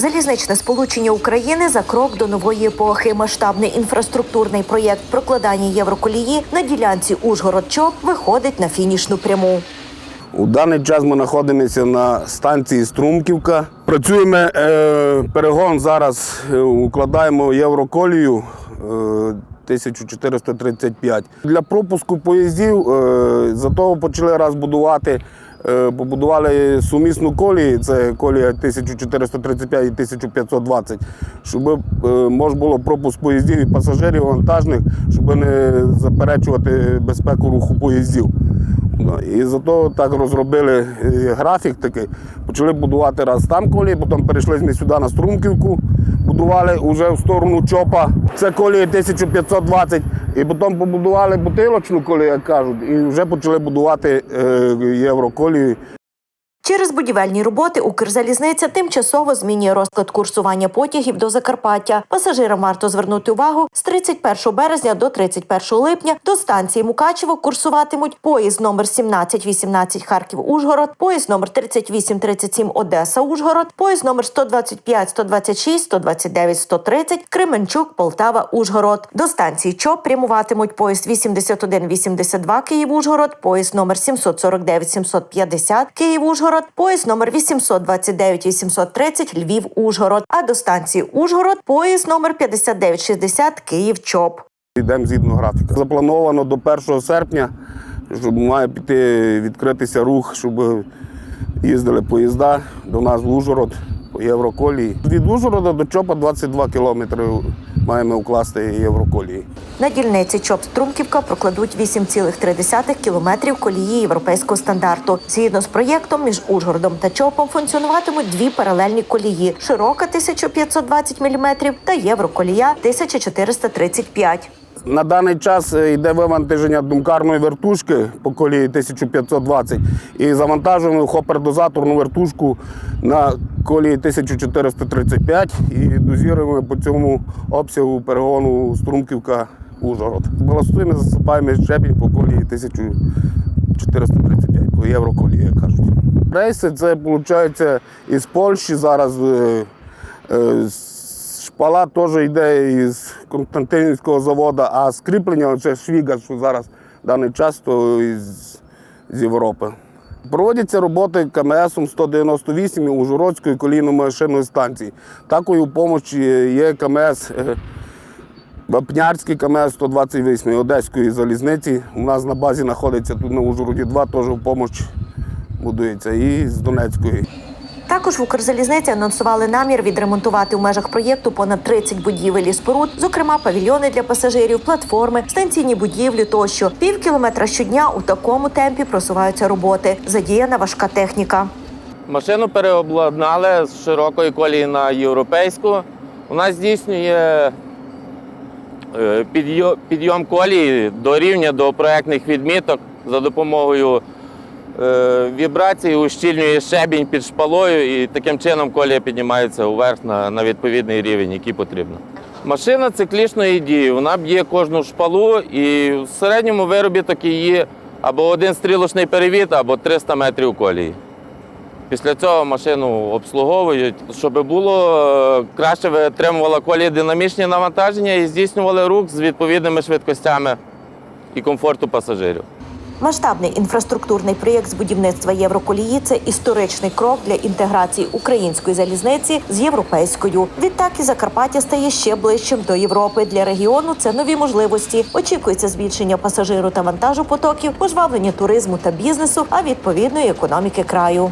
Залізничне сполучення України за крок до нової епохи. Масштабний інфраструктурний проєкт прокладання євроколії на ділянці Ужгород-Чоп виходить на фінішну пряму. У даний час ми знаходимося на станції Струмківка. Працюємо е, перегон зараз, е, укладаємо євроколію е, 1435. Для пропуску поїздів е, за того почали раз будувати. Е, Побудували сумісну колію, це колія 1435 і 1520, щоб е, можна було пропуск поїздів і пасажирів вантажних, щоб не заперечувати безпеку руху поїздів. І зато так розробили е, графік такий. Почали будувати раз там колії, потім перейшли ми сюди на Струмківку, будували вже в сторону Чопа. Це колії 1520. І потім побудували бутилочну колію, як кажуть, і вже почали будувати е, євроколію. Через будівельні роботи Укрзалізниця тимчасово змінює розклад курсування потягів до Закарпаття. Пасажирам варто звернути увагу з 31 березня до 31 липня до станції Мукачево курсуватимуть поїзд номер 1718 Харків Ужгород, поїзд номер 3837 Одеса Ужгород, поїзд номер 125, 126, 129, 130 Кременчук, Полтава, Ужгород. До станції ЧОП прямуватимуть поїзд 8182 Київ Ужгород, поїзд номер 749 750 Київ Ужгород, поїзд номер 829 830 Львів Ужгород. А до станції Ужгород поїзд номер 5960 Київ ЧОП. Йдемо згідно графіка. Заплановано до 1 серпня, щоб має піти відкритися рух, щоб їздили поїзда до нас в Ужгород по Євроколії. Від Ужгорода до Чопа 22 кілометри маємо укласти Євроколії. На дільниці ЧОП Струмківка прокладуть 8,3 кілометрів колії європейського стандарту. Згідно з проєктом, між Ужгородом та ЧОПом функціонуватимуть дві паралельні колії: широка 1520 мм та євроколія 1435 На даний час е, йде вивантаження думкарної вертушки по колії 1520 і завантажуємо хопер-дозаторну вертушку на колії 1435 і дозіруємо по цьому обсягу перегону Струмківка Ужгород. Баластуємо, засипаємо щебінь по колії 1435, по євроколії, як кажуть. Рейси це виходить із Польщі зараз. е, е, Шпала теж йде із Константинівського заводу, а скріплення це швіга, що зараз в даний час, то із, з Європи. Проводяться роботи КМСом 198 і Ужгородської колійно-машинної станції. Такою допомогою є КМС е, Вапнярський КМС 128 Одеської залізниці. У нас на базі знаходиться тут на Ужгороді 2, теж в допомогу будується, і з Донецької. Також в Укрзалізниці анонсували намір відремонтувати у межах проєкту понад 30 будівель і споруд, зокрема павільйони для пасажирів, платформи, станційні будівлі тощо. Пів кілометра щодня у такому темпі просуваються роботи. Задіяна важка техніка. Машину переобладнали з широкої колії на європейську. У нас здійснює е, підйом колії до рівня до проектних відміток за допомогою вібрації, ущільнює щебінь під шпалою і таким чином колія піднімається уверх на, на відповідний рівень, який потрібно. Машина циклічної дії, вона б'є кожну шпалу і в середньому виробіток її або один стрілочний перевід, або 300 метрів колії. Після цього машину обслуговують, щоб було е, краще витримувала колія динамічні навантаження і здійснювали рух з відповідними швидкостями і комфорту пасажирів. Масштабний інфраструктурний проєкт з будівництва Євроколії це історичний крок для інтеграції української залізниці з європейською. Відтак і Закарпаття стає ще ближчим до Європи. Для регіону це нові можливості. Очікується збільшення пасажиру та вантажу потоків, пожвавлення туризму та бізнесу, а відповідної економіки краю.